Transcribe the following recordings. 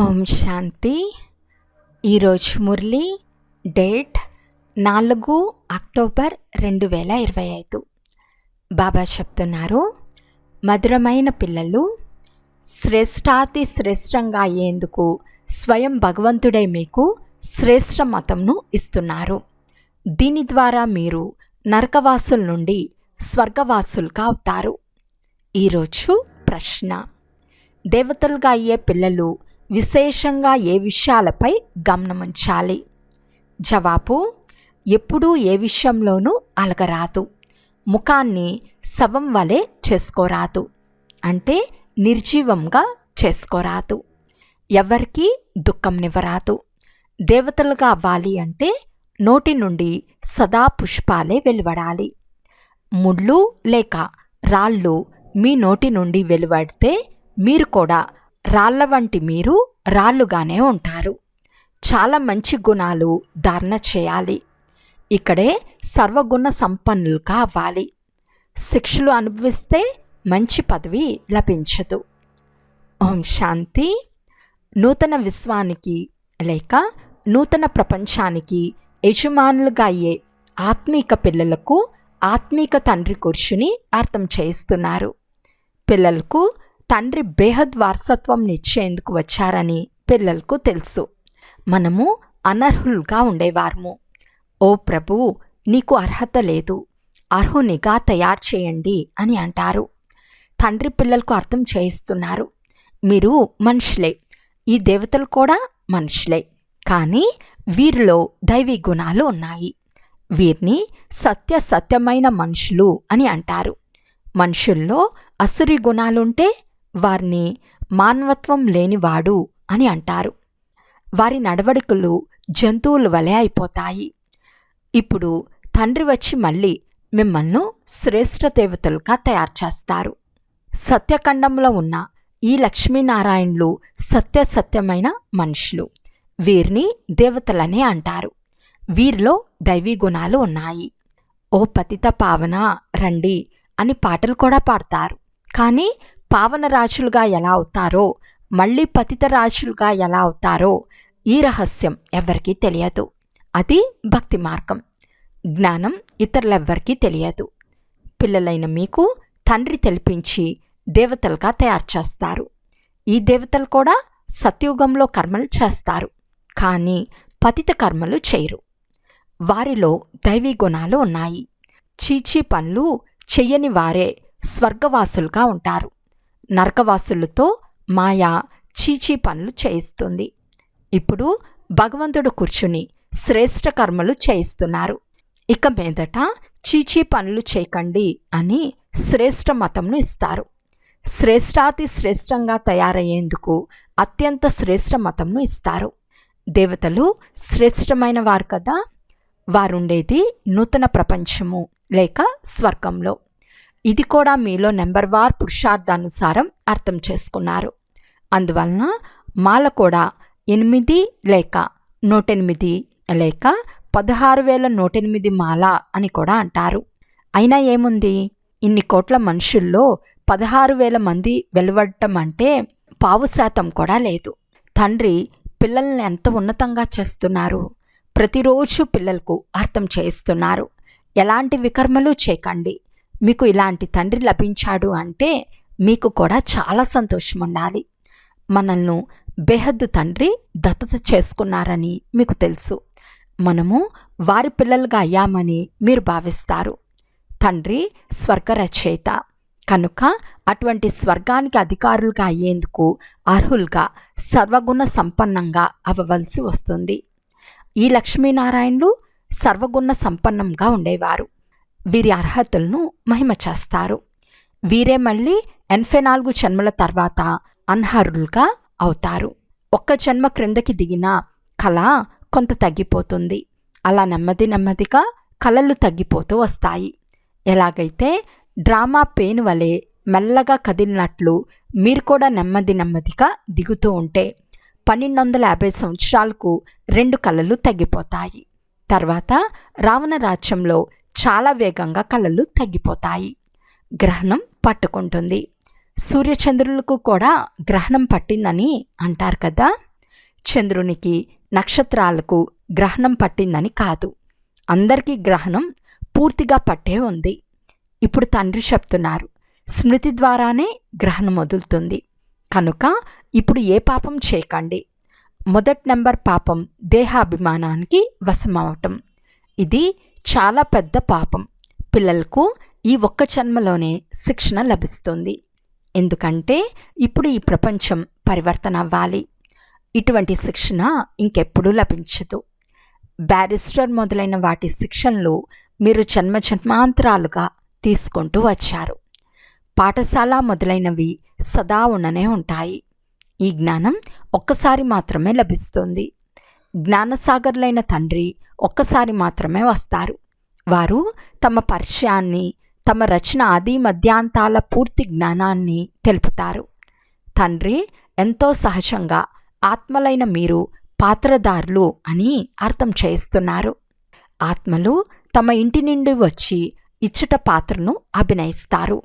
ఓం శాంతి. ఈరోజు మురళి డేట్ నాలుగు అక్టోబర్ రెండు వేల ఇరవై ఐదు. బాబా చెప్తున్నారు మధురమైన పిల్లలు శ్రేష్టాతి శ్రేష్టంగా అయ్యేందుకు స్వయం భగవంతుడే మీకు శ్రేష్ఠ మతంను ఇస్తున్నారు. దీని ద్వారా మీరు నరకవాసుల నుండి స్వర్గవాసులుగా అవుతారు. ఈరోజు ప్రశ్న దేవతలుగా అయ్యే పిల్లలు విశేషంగా ఏ విషయాలపై గమనముంచాలి? జవాబు ఎప్పుడూ ఏ విషయంలోనూ అలగరాదు. ముఖాన్ని శవం వలె చేసుకోరాదు. అంటే నిర్జీవంగా చేసుకోరాదు. ఎవరికి దుఃఖంనివ్వరాదు దేవతలుగా అవ్వాలి అంటే నోటి నుండి సదా పుష్పాలే వెలువడాలి. ముళ్ళు లేక రాళ్ళు మీ నోటి నుండి వెలువడితే మీరు కూడా రాళ్ళ వంటి మీరు రాళ్ళుగానే ఉంటారు. చాలా మంచి గుణాలు ధారణ చేయాలి. ఇక్కడే సర్వగుణ సంపన్నులుగా అవ్వాలి శిక్షలు అనుభవిస్తే మంచి పదవి లభించదు. ఓం శాంతి. నూతన విశ్వానికి లేక నూతన ప్రపంచానికి యజమానులుగా అయ్యే ఆత్మీక పిల్లలకు ఆత్మీక తండ్రి కూర్చుని అర్థం చేయిస్తున్నారు. పిల్లలకు తండ్రి బేహద్ వారసత్వం నిచ్చేందుకు వచ్చారని పిల్లలకు తెలుసు. మనము అనర్హులుగా ఉండేవారము. ఓ ప్రభు నీకు అర్హత లేదు. అర్హునిగా తయారు చేయండి అని అంటారు. తండ్రి పిల్లలకు అర్థం చేయిస్తున్నారు. మీరు మనుషులే. ఈ దేవతలు కూడా మనుషులే. కానీ వీరిలో దైవీ గుణాలు ఉన్నాయి. వీరిని సత్య సత్యమైన మనుషులు అని అంటారు. మనుషుల్లో అసురి గుణాలుంటే వారిని మానవత్వం లేనివాడు అని అంటారు. వారి నడవడికలు జంతువుల వలె అయిపోతాయి. ఇప్పుడు తండ్రి వచ్చి మళ్ళీ మిమ్మల్ని శ్రేష్ఠ దేవతలుగా తయారు చేస్తారు. సత్యఖండంలో ఉన్న ఈ లక్ష్మీనారాయణులు సత్యసత్యమైన మనుషులు. వీరిని దేవతలనే అంటారు. వీరిలో దైవీ గుణాలు ఉన్నాయి. ఓ పతిత పావన రండి అని పాటలు కూడా పాడతారు. కానీ పావన రాజులుగా ఎలా అవుతారో మళ్ళీ పతితరాజులుగా ఎలా అవుతారో ఈ రహస్యం ఎవరికీ తెలియదు. అది భక్తి మార్గం. జ్ఞానం ఇతరులెవ్వరికీ తెలియదు. పిల్లలైన మీకు తండ్రి తెలిపించి దేవతలుగా తయారు చేస్తారు. ఈ దేవతలు కూడా సత్యుగంలో కర్మలు చేస్తారు. కానీ పతిత కర్మలు చేయరు. వారిలో దైవీ గుణాలు ఉన్నాయి. చీచీ పనులు చెయ్యని వారే స్వర్గవాసులుగా ఉంటారు. నరకవాసులతో మాయా చీచీ పనులు చేయిస్తుంది. ఇప్పుడు భగవంతుడు కూర్చుని శ్రేష్ఠ కర్మలు చేయిస్తున్నారు. ఇక మీదట చీచీ పనులు చేయకండి అని శ్రేష్ఠ మతంను ఇస్తారు. శ్రేష్టాతి శ్రేష్టంగా తయారయ్యేందుకు అత్యంత శ్రేష్ఠ మతంను ఇస్తారు. దేవతలు శ్రేష్టమైన వారు కదా. వారుండేది నూతన ప్రపంచము లేక స్వర్గంలో. ఇది కూడా మీలో నెంబర్ వార్ పురుషార్థానుసారం అర్థం చేసుకున్నారు. అందువలన మాల కూడా ఎనిమిది లేక నూటెనిమిది లేక పదహారు వేల నూటెనిమిది మాల అని కూడా అంటారు. అయినా ఏముంది? ఇన్ని కోట్ల మనుషుల్లో పదహారు వేల మంది వెలువడటం అంటే పావు శాతం కూడా లేదు. తండ్రి పిల్లల్ని ఎంత ఉన్నతంగా చేస్తున్నారు? ప్రతిరోజు పిల్లలకు అర్థం చేయిస్తున్నారు. ఎలాంటి వికర్మలు చేయకండి. మీకు ఇలాంటి తండ్రి లభించాడు అంటే మీకు కూడా చాలా సంతోషం ఉండాలి మనల్ని బేహద్దు తండ్రి దత్తత చేసుకున్నారని మీకు తెలుసు. మనము వారి పిల్లలుగా అయ్యామని మీరు భావిస్తారు. తండ్రి స్వర్గ రచయిత కనుక అటువంటి స్వర్గానికి అధికారులుగా అయ్యేందుకు అర్హులుగా సర్వగుణ సంపన్నంగా అవ్వవలసి వస్తుంది. ఈ లక్ష్మీనారాయణులు సర్వగుణ సంపన్నంగా ఉండేవారు. వీరి అర్హతలను మహిమ చేస్తారు. వీరే మళ్ళీ ఎనభై నాలుగు జన్మల తర్వాత అన్హరులుగా అవుతారు. ఒక్క జన్మ క్రిందకి దిగిన కళ కొంత తగ్గిపోతుంది. అలా నెమ్మది నెమ్మదిగా కళలు తగ్గిపోతూ వస్తాయి. ఎలాగైతే డ్రామా పేను వలె మెల్లగా కదిలినట్లు మీరు కూడా నెమ్మది నెమ్మదిగా దిగుతూ ఉంటే పన్నెండు వందల యాభై సంవత్సరాలకు రెండు కళలు తగ్గిపోతాయి. తర్వాత రావణ రాజ్యంలో చాలా వేగంగా కళలు తగ్గిపోతాయి. గ్రహణం పట్టుకుంటుంది. సూర్యచంద్రులకు కూడా గ్రహణం పట్టిందని అంటారు కదా? చంద్రునికి నక్షత్రాలకు గ్రహణం పట్టిందని కాదు. అందరికీ గ్రహణం పూర్తిగా పట్టే ఉంది. ఇప్పుడు తండ్రి చెప్తున్నారు స్మృతి ద్వారానే గ్రహణం వదులుతుంది. కనుక ఇప్పుడు ఏ పాపం చేయకండి. మొదటి నెంబర్ పాపం దేహాభిమానానికి వశమవటం. ఇది చాలా పెద్ద పాపం. పిల్లలకు ఈ ఒక్క జన్మలోనే శిక్షణ లభిస్తుంది. ఎందుకంటే ఇప్పుడు ఈ ప్రపంచం పరివర్తన అవ్వాలి. ఇటువంటి శిక్షణ ఇంకెప్పుడూ లభించదు. బ్యారిస్టర్ మొదలైన వాటి శిక్షణలు మీరు జన్మ జన్మాంతరాలుగా తీసుకుంటూ వచ్చారు. పాఠశాల మొదలైనవి సదా ఉండనే ఉంటాయి. ఈ జ్ఞానం ఒక్కసారి మాత్రమే లభిస్తుంది. జ్ఞానసాగర్లైన తండ్రి ఒక్కసారి మాత్రమే వస్తారు. వారు తమ పరిచయాన్ని తమ రచన ఆది మధ్యాంతాల పూర్తి జ్ఞానాన్ని తెలుపుతారు. తండ్రి ఎంతో సహజంగా ఆత్మలైన మీరు పాత్రదారులు అని అర్థం చేస్తున్నారు ఆత్మలు తమ ఇంటి నుండి వచ్చి ఇచ్చట పాత్రను అభినయిస్తారు.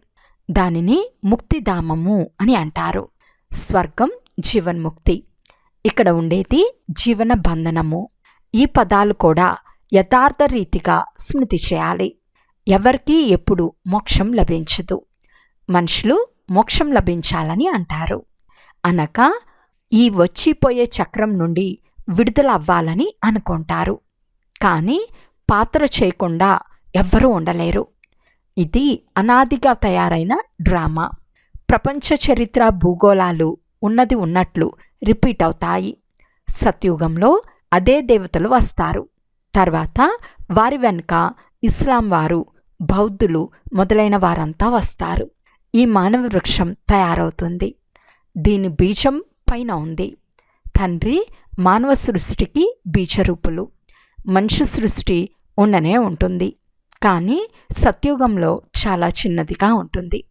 దానిని ముక్తిధామము అని అంటారు. స్వర్గం జీవన్ముక్తి. ఇక్కడ ఉండేది జీవన బంధనము. ఈ పదాలు కూడా యథార్థ రీతిగా స్మృతి చేయాలి. ఎవరికీ ఎప్పుడు మోక్షం లభించదు. మనుషులు మోక్షం లభించాలని అంటారు. అనగా ఈ వచ్చిపోయే చక్రం నుండి విడుదల అవ్వాలని అనుకుంటారు. కానీ పాత్ర చేయకుండా ఎవ్వరూ ఉండలేరు. ఇది అనాదిగా తయారైన డ్రామా. ప్రపంచ చరిత్ర భూగోళాలు ఉన్నది ఉన్నట్లు రిపీట్ అవుతాయి. సత్యుగంలో అదే దేవతలు వస్తారు. తర్వాత వారి వెనుక ఇస్లాం వారు బౌద్ధులు మొదలైన వారంతా వస్తారు. ఈ మానవ వృక్షం తయారవుతుంది. దీని బీజం పైన ఉంది. తండ్రి మానవ సృష్టికి బీజరూపులు. మనిషి సృష్టి ఉండనే ఉంటుంది. కానీ సత్యుగంలో చాలా చిన్నదిగా ఉంటుంది.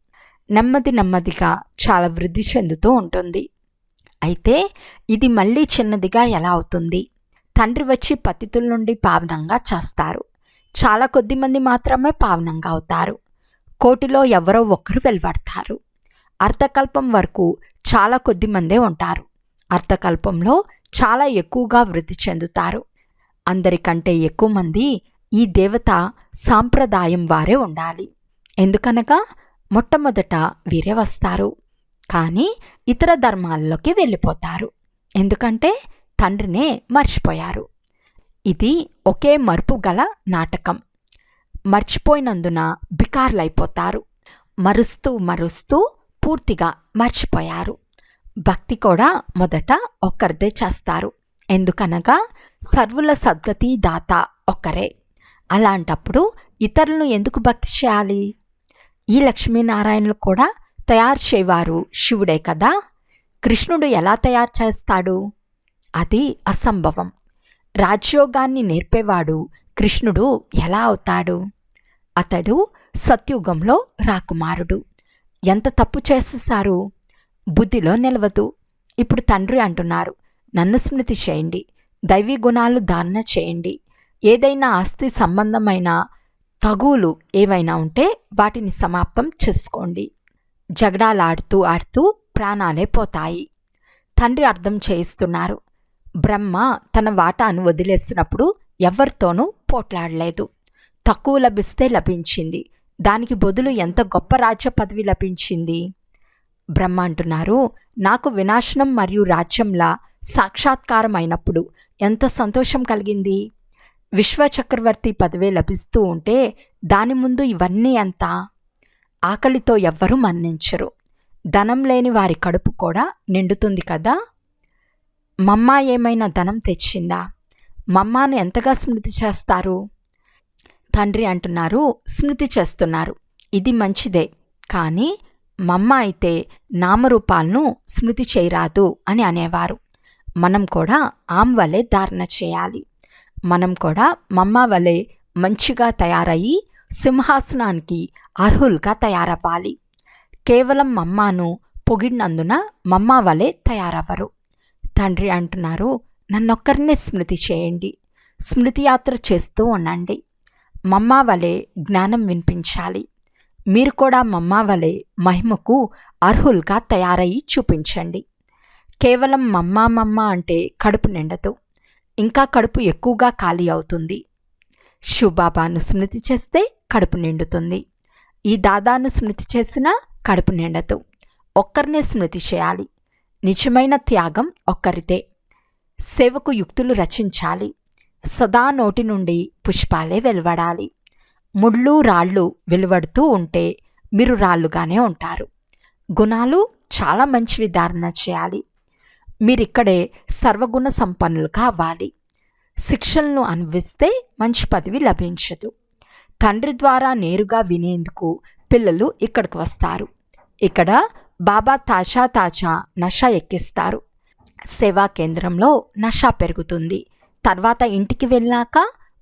నెమ్మది నెమ్మదిగా చాలా వృద్ధి చెందుతూ ఉంటుంది. అయితే ఇది మళ్ళీ చిన్నదిగా ఎలా అవుతుంది? తండ్రి వచ్చి పతితుల నుండి పావనంగా చేస్తారు. చాలా కొద్ది మంది మాత్రమే పావనంగా అవుతారు. కోటిలో ఎవరో ఒక్కరు వెలువడతారు అర్థకల్పం వరకు చాలా కొద్ది మందే ఉంటారు. అర్థకల్పంలో చాలా ఎక్కువగా వృద్ధి చెందుతారు. అందరికంటే ఎక్కువ మంది ఈ దేవత సాంప్రదాయం వారే ఉండాలి. ఎందుకనగా మొట్టమొదట వీరే వస్తారు. కానీ ఇతర ధర్మాల్లోకి వెళ్ళిపోతారు. ఎందుకంటే తండ్రినే మర్చిపోయారు. ఇది ఒకే మరుపు గల నాటకం. మర్చిపోయినందున బికార్లైపోతారు. మరుస్తూ మరుస్తూ పూర్తిగా మర్చిపోయారు. భక్తి కూడా మొదట ఒక్కరిదే చేస్తారు. ఎందుకనగా సర్వుల సద్గతి దాత ఒక్కరే. అలాంటప్పుడు ఇతరులను ఎందుకు భక్తి చేయాలి? ఈ లక్ష్మీనారాయణలు కూడా తయారు చేయవారు శివుడే కదా? కృష్ణుడు ఎలా తయారు చేస్తాడు? అది అసంభవం. రాజ్యోగాన్ని నేర్పేవాడు కృష్ణుడు ఎలా అవుతాడు? అతడు సత్యుగంలో రాకుమారుడు. ఎంత తప్పు చేసేసారు బుద్ధిలో నిలవదు. ఇప్పుడు తండ్రి అంటున్నారు నన్ను స్మృతి చేయండి. దైవీ గుణాలు ధారణ చేయండి. ఏదైనా ఆస్తి సంబంధమైన తగువులు ఏవైనా ఉంటే వాటిని సమాప్తం చేసుకోండి. జగడాలాడుతూ ఆడుతూ ప్రాణాలే పోతాయి. తండ్రి అర్థం చేయిస్తున్నారు. బ్రహ్మ తన వాటాను వదిలేసినప్పుడు ఎవరితోనూ పోట్లాడలేదు. తక్కువ లభిస్తే లభించింది. దానికి బదులు ఎంత గొప్ప రాజ్య పదవి లభించింది? బ్రహ్మ అంటున్నారు నాకు వినాశనం మరియు రాజ్యంలా సాక్షాత్కారం అయినప్పుడు ఎంత సంతోషం కలిగింది? విశ్వచక్రవర్తి పదవే లభిస్తూ ఉంటే దాని ముందు ఇవన్నీ ఎంత? ఆకలితో ఎవ్వరూ మన్నించరు. ధనం లేని వారి కడుపు కూడా నిండుతుంది కదా? మమ్మ ఏమైనా ధనం తెచ్చిందా? మమ్మాను ఎంతగా స్మృతి చేస్తారు? తండ్రి అంటున్నారు స్మృతి చేస్తున్నారు. ఇది మంచిదే. కానీ మమ్మ అయితే నామరూపాలను స్మృతి చేయరాదు అని అనేవారు. మనం కూడా ఆమ్ వలె ధారణ చేయాలి. మనం కూడా మమ్మ వలె మంచిగా తయారయ్యి సింహాసనానికి అర్హులుగా తయారవ్వాలి. కేవలం మమ్మాను పొగిడినందున మమ్మ వలె తయారవ్వరు. తండ్రి అంటున్నారు నన్నొక్కరినే స్మృతి చేయండి. స్మృతి యాత్ర చేస్తూ ఉండండి. మమ్మ వలె జ్ఞానం వినిపించాలి. మీరు కూడా మమ్మ వలె మహిమకు అర్హులుగా తయారయ్యి చూపించండి. కేవలం మమ్మ మమ్మ అంటే కడుపు నిండదు. ఇంకా కడుపు ఎక్కువగా ఖాళీ అవుతుంది. షుబాబాను స్మృతి చేస్తే కడుపు నిండుతుంది. ఈ దాదాను స్మృతి చేసినా కడుపు నిండదు. ఒక్కరినే స్మృతి చేయాలి. నిజమైన త్యాగం ఒక్కరిదే. సేవకు యుక్తులు రచించాలి. సదా నోటి నుండి పుష్పాలే వెలువడాలి. ముళ్ళు రాళ్ళు వెలువడుతూ ఉంటే మీరు రాళ్ళుగానే ఉంటారు. గుణాలు చాలా మంచివి ధారణ చేయాలి. మీరిక్కడే సర్వగుణ సంపన్నులుగా అవ్వాలి. శిక్షలను అనుభవిస్తే మంచి పదవి లభించదు. తండ్రి ద్వారా నేరుగా వినేందుకు పిల్లలు ఇక్కడికి వస్తారు. ఇక్కడ బాబా తాజా తాజా నషా ఎక్కిస్తారు. సేవా కేంద్రంలో నషా పెరుగుతుంది. తర్వాత ఇంటికి వెళ్ళాక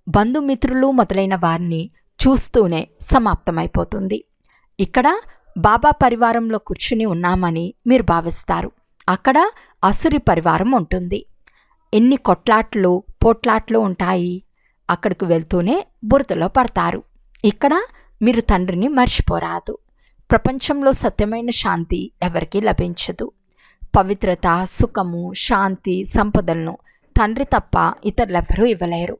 బంధుమిత్రులు మొదలైన వారిని చూస్తూనే సమాప్తమైపోతుంది. ఇక్కడ బాబా పరివారంలో కూర్చుని ఉన్నామని మీరు భావిస్తారు. అక్కడ అసురి పరివారం ఉంటుంది. ఎన్ని కొట్లాట్లు పోట్లాట్లు ఉంటాయి అక్కడికి వెళ్తూనే బురదలో పడతారు. ఇక్కడ మీరు తండ్రిని మర్చిపోరాదు. ప్రపంచంలో సత్యమైన శాంతి ఎవరికీ లభించదు. పవిత్రత సుఖము శాంతి సంపదలను తండ్రి తప్ప ఇతరులెవరూ ఇవ్వలేరు.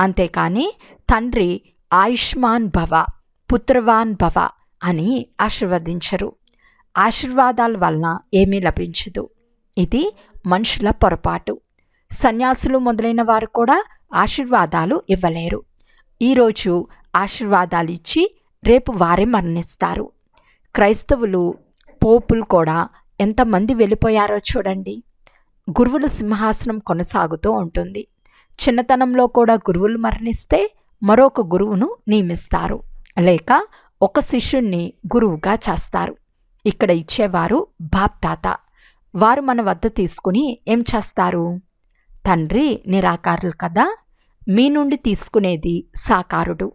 అంతేకాని తండ్రి ఆయుష్మాన్ భవ పుత్రవాన్ భవ అని ఆశీర్వదించరు. ఆశీర్వాదాల వలన ఏమీ లభించదు. ఇది మనుషుల పొరపాటు. సన్యాసులు మొదలైన వారు కూడా ఆశీర్వాదాలు ఇవ్వలేరు. ఈరోజు ఆశీర్వాదాలు ఇచ్చి రేపు వారే మరణిస్తారు. క్రైస్తవులు పోపులు కూడా ఎంతమంది వెళ్ళిపోయారో చూడండి. గురువుల సింహాసనం కొనసాగుతూ ఉంటుంది. చిన్నతనంలో కూడా గురువులు మరణిస్తే మరొక గురువును నియమిస్తారు. లేక ఒక శిష్యుణ్ణి గురువుగా చేస్తారు. ఇక్కడ ఇచ్చేవారు బాప్తాత. వారు మన వద్ద తీసుకుని ఏం చేస్తారు? తండ్రి నిరాకారులు కదా మీ నుండి తీసుకునేది సాకారుడు.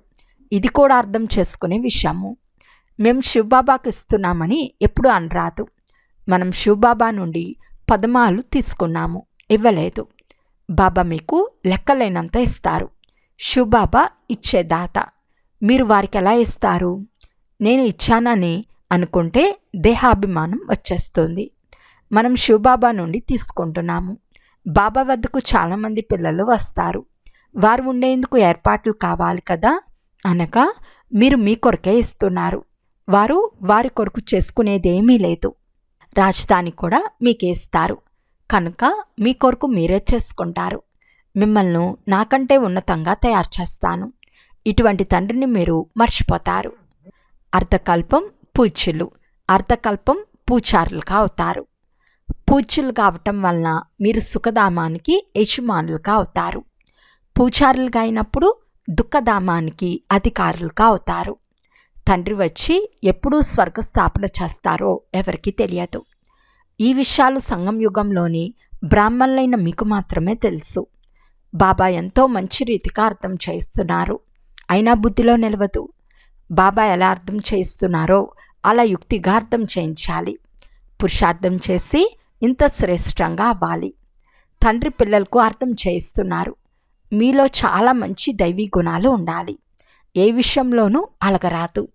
ఇది కూడా అర్థం చేసుకునే విషయము. మేము శివబాబాకు ఇస్తున్నామని ఎప్పుడు అనరాదు. మనం శివబాబా నుండి పదమాలు తీసుకున్నాము. ఇవ్వలేదు. బాబా మీకు లెక్కలేనంత ఇస్తారు. శివబాబా ఇచ్చే దాత. మీరు వారికి ఎలా ఇస్తారు? నేను ఇచ్చానని అనుకుంటే దేహాభిమానం వచ్చేస్తుంది. మనం శివబాబా నుండి తీసుకుంటున్నాము. బాబా వద్దకు చాలామంది పిల్లలు వస్తారు. వారు ఉండేందుకు ఏర్పాట్లు కావాలి కదా? అనగా మీరు మీ కొరకే ఇస్తున్నారు. వారు వారి కొరకు చేసుకునేదేమీ లేదు. రాజధాని కూడా మీకే ఇస్తారు. కనుక మీ కొరకు మీరే చేసుకుంటారు. మిమ్మల్ని నాకంటే ఉన్నతంగా తయారు చేస్తాను. ఇటువంటి తండ్రిని మీరు మర్చిపోతారు. అర్ధకల్పం పూజ్యులు. అర్ధకల్పం పూచారులుగా అవుతారు. పూజ్యులు కావటం వలన మీరు సుఖధామానికి యజమానులుగా అవుతారు. పూచారులుగా అయినప్పుడు దుఃఖధామానికి అధికారులుగా అవుతారు. తండ్రి వచ్చి ఎప్పుడూ స్వర్గస్థాపన చేస్తారో ఎవరికీ తెలియదు. ఈ విషయాలు సంగం యుగంలోని బ్రాహ్మణులైన మీకు మాత్రమే తెలుసు. బాబా ఎంతో మంచి రీతిగా అర్థం చేస్తున్నారు అయినా బుద్ధిలో నిలవదు. బాబా ఎలా అర్థం చేయిస్తున్నారో అలా యుక్తిగా అర్థం చేయించాలి. పురుషార్థం చేసి ఇంత శ్రేష్టంగా అవ్వాలి. తండ్రి పిల్లలకు అర్థం చేయిస్తున్నారు. మీలో చాలా మంచి దైవీ గుణాలు ఉండాలి. ఏ విషయంలోనూ అలగరాదు.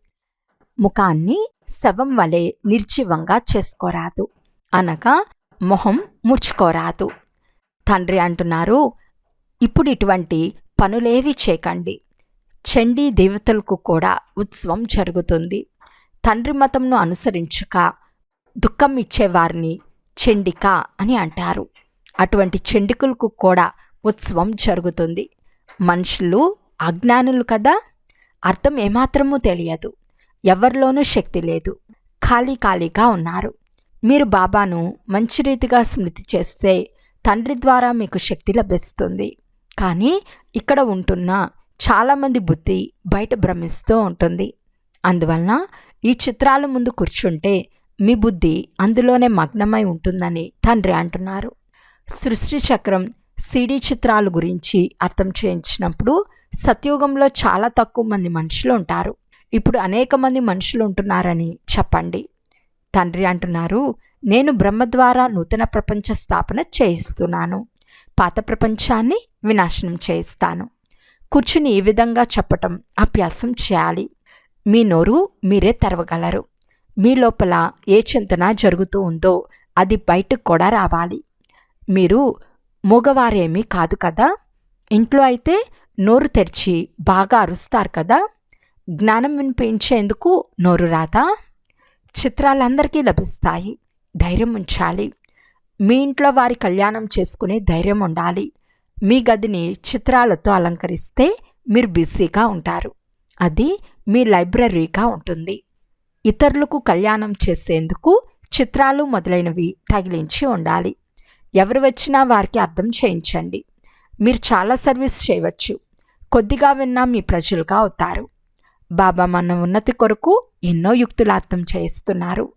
ముఖాన్ని శవం వలె నిర్జీవంగా చేసుకోరాదు. అనగా మొహం ముడుచుకోరాదు. తండ్రి అంటున్నారు ఇప్పుడు ఇటువంటి పనులేవి చేయకండి. చండీ దేవతలకు కూడా ఉత్సవం జరుగుతుంది. తండ్రి మతంను అనుసరించక దుఃఖం ఇచ్చేవారిని చెండిక అని అంటారు. అటువంటి చెండికులకు కూడా ఉత్సవం జరుగుతుంది. మనుషులు అజ్ఞానులు కదా? అర్థం ఏమాత్రమూ తెలియదు. ఎవరిలోనూ శక్తి లేదు. ఖాళీ ఖాళీగా ఉన్నారు. మీరు బాబాను మంచి రీతిగా స్మృతి చేస్తే తండ్రి ద్వారా మీకు శక్తి లభిస్తుంది. కానీ ఇక్కడ ఉంటున్న చాలామంది బుద్ధి బయట భ్రమిస్తూ ఉంటుంది. అందువలన ఈ చిత్రాల ముందు కూర్చుంటే మీ బుద్ధి అందులోనే మగ్నమై ఉంటుందని తండ్రి అంటున్నారు. సృష్టి చక్రం సీడీ చిత్రాల గురించి అర్థం చేయించినప్పుడు సత్యుగంలో చాలా తక్కువ మంది మనుషులు ఉంటారు. ఇప్పుడు అనేక మంది మనుషులు ఉంటున్నారని చెప్పండి. తండ్రి అంటున్నారు నేను బ్రహ్మ ద్వారా నూతన ప్రపంచ స్థాపన చేయిస్తున్నాను. పాత ప్రపంచాన్ని వినాశనం చేయిస్తాను. కూర్చుని ఈ విధంగా చెప్పటం అభ్యాసం చేయాలి. మీ నోరు మీరే తెరవగలరు. మీ లోపల ఏ చింతన జరుగుతూ ఉందో అది బయటకు కూడా రావాలి. మీరు మగవారేమీ కాదు కదా? ఇంట్లో అయితే నోరు తెరిచి బాగా అరుస్తారు కదా? జ్ఞానం వినిపించేందుకు నోరు రాదా? చిత్రాలందరికీ లభిస్తాయి. ధైర్యం ఉంచాలి. మీ ఇంట్లో వారి కళ్యాణం చేసుకునే ధైర్యం ఉండాలి. మీ గదిని చిత్రాలతో అలంకరిస్తే మీరు బిజీగా ఉంటారు. అది మీ లైబ్రరీగా ఉంటుంది. ఇతరులకు కళ్యాణం చేసేందుకు చిత్రాలు మొదలైనవి తగిలించి ఉండాలి. ఎవరు వచ్చినా వారికి అర్థం చేయించండి. మీరు చాలా సర్వీస్ చేయవచ్చు. కొద్దిగా విన్నా మీ ప్రజలుగా అవుతారు. బాబా మన ఉన్నతి కొరకు ఎన్నో యుక్తులు అర్థం చేయిస్తున్నారు.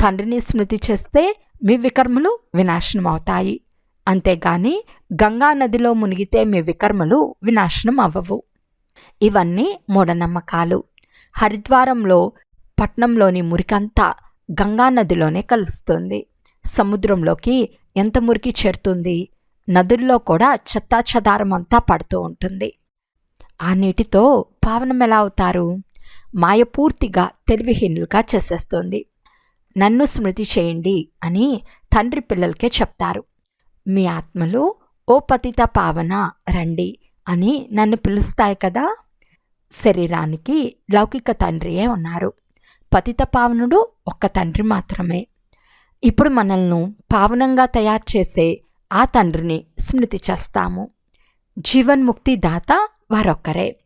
తండ్రిని స్మృతి చేస్తే మీ వికర్మలు వినాశనం అవుతాయి అంతేగాని గంగా నదిలో మునిగితే మీ వికర్మలు వినాశనం అవ్వవు ఇవన్నీ మూఢనమ్మకాలు. హరిద్వారంలో పట్నంలోని మురికంతా గంగా నదిలోనే కలుస్తుంది. సముద్రంలోకి ఎంత మురికి చేరుతుంది? నదుల్లో కూడా చెత్తా చెదారం అంతా పడుతూ ఉంటుంది. ఆ నీటితో పావనం ఎలా అవుతారు? మాయ పూర్తిగా తెలివిహీనులుగా చేసేస్తుంది. నన్ను స్మృతి చేయండి అని తండ్రి పిల్లలకే చెప్తారు. మీ ఆత్మలు ఓ పతిత పావన రండి అని నన్ను పిలుస్తాయి కదా? శరీరానికి లౌకిక తండ్రియే ఉన్నారు. పతిత పావనుడు ఒక్క తండ్రి మాత్రమే. ఇప్పుడు మనల్ని పావనంగా తయారు చేసే ఆ తండ్రిని స్మృతి చేస్తాము. జీవన్ముక్తి దాత వారొక్కరే.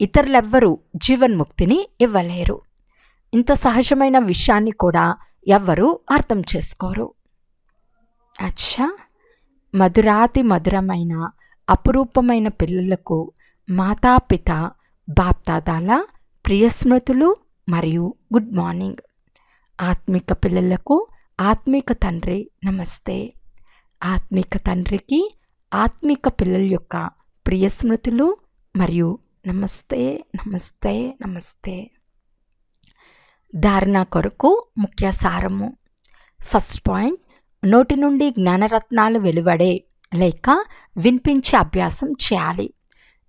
ఇతరులెవ్వరూ జీవన్ముక్తిని ఇవ్వలేరు. ఇంత సహజమైన విషయాన్ని కూడా ఎవ్వరూ అర్థం చేసుకోరు. అచ్చా! మధురాతి మధురమైన అపురూపమైన పిల్లలకు మాతాపిత బాప్తాదాల ప్రియస్మృతులు మరియు గుడ్ మార్నింగ్. ఆత్మిక పిల్లలకు ఆత్మిక తండ్రి నమస్తే. ఆత్మిక తండ్రికి ఆత్మిక పిల్లల యొక్క ప్రియ స్మృతులు మరియు నమస్తే నమస్తే నమస్తే. ధారణ కొరకు ముఖ్య సారము. ఫస్ట్ పాయింట్ నోటి నుండి జ్ఞానరత్నాలు వెలువడే లేక వినిపించే అభ్యాసం చేయాలి.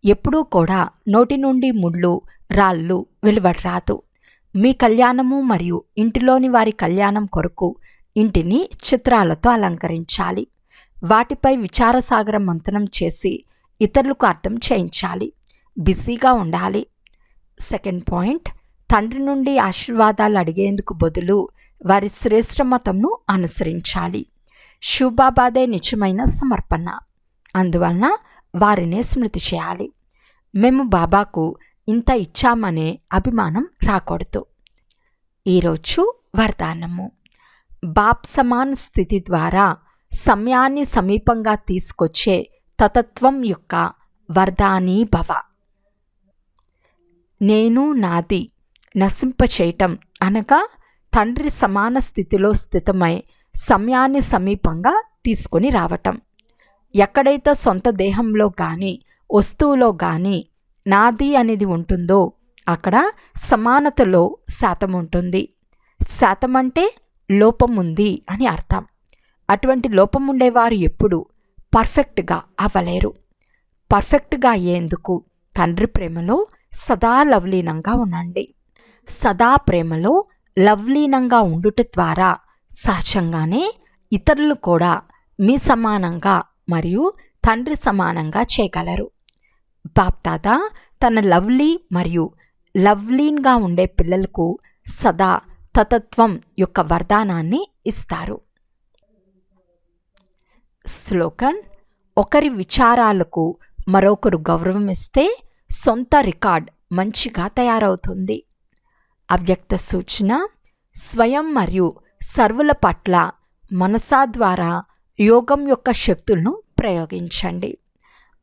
ఎప్పుడూ కూడా నోటి నుండి ముళ్ళు రాళ్ళు వెలువడరాదు. మీ కళ్యాణము మరియు ఇంటిలోని వారి కళ్యాణం కొరకు ఇంటిని చిత్రాలతో అలంకరించాలి. వాటిపై విచారసాగరం మంతనం చేసి ఇతరులకు అర్థం చేయించాలి. బిజీగా ఉండాలి. సెకండ్ పాయింట్ తండ్రి నుండి ఆశీర్వాదాలు అడిగేందుకు బదులు వారి శ్రేష్ఠ మతంను అనుసరించాలి. శివబాబాదే నిజమైన సమర్పణ. అందువలన వారినే స్మృతి చేయాలి. మేము బాబాకు ఇంత ఇచ్చామనే అభిమానం రాకూడదు. ఈరోజు వరదానము. బాప్సమాన్ స్థితి ద్వారా సమయాన్ని సమీపంగా తీసుకొచ్చే తతత్వం యొక్క వరదానీ భవ నేను నాది నశింపచేయటం అనగా తండ్రి సమాన స్థితిలో స్థితమై సమయాన్ని సమీపంగా తీసుకొని రావటం. ఎక్కడైతే సొంత దేహంలో కానీ వస్తువులో కానీ నాది అనేది ఉంటుందో అక్కడ సమానతలో శాతం ఉంటుంది శాతం అంటే లోపం ఉంది అని అర్థం. అటువంటి లోపం ఉండేవారు ఎప్పుడు పర్ఫెక్ట్గా అవ్వలేరు. పర్ఫెక్ట్గా అయ్యేందుకు తండ్రి ప్రేమలో సదా లవ్లీనంగా ఉండండి. సదా ప్రేమలో లవ్లీనంగా ఉండుట ద్వారా సహజంగానే ఇతరులు కూడా మీ సమానంగా మరియు తండ్రి సమానంగా చేయగలరు. బాప్దాదా తన లవ్లీ మరియు లవ్లీన్గా ఉండే పిల్లలకు సదా తతత్వం యొక్క వరదానాన్ని ఇస్తారు. స్లోకన్ ఒకరి విచారాలకు మరొకరు గౌరవం ఇస్తే సొంత రికార్డ్ మంచిగా తయారవుతుంది. అవ్యక్త సూచన స్వయం మరియు సర్వుల పట్ల మనసా ద్వారా యోగం యొక్క శక్తులను ప్రయోగించండి.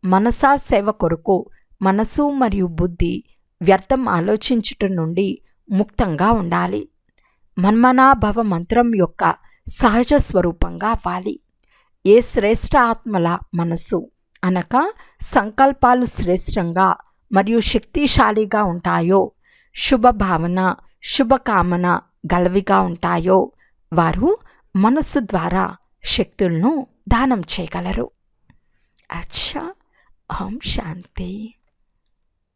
మనసా సేవ కొరకు మనసు మరియు బుద్ధి వ్యర్థం ఆలోచించుట నుండి ముక్తంగా ఉండాలి. మన్మనాభవ మంత్రం యొక్క సహజ స్వరూపంగా అవ్వాలి ఏ శ్రేష్ఠ ఆత్మల మనసు అనక సంకల్పాలు శ్రేష్టంగా మరియు శక్తిశాలిగా ఉంటాయో శుభభావన శుభకామన గలవిగా ఉంటాయో వారు మనస్సు ద్వారా శక్తులను దానం చేయగలరు. అచ్చా! ఓం శాంతి.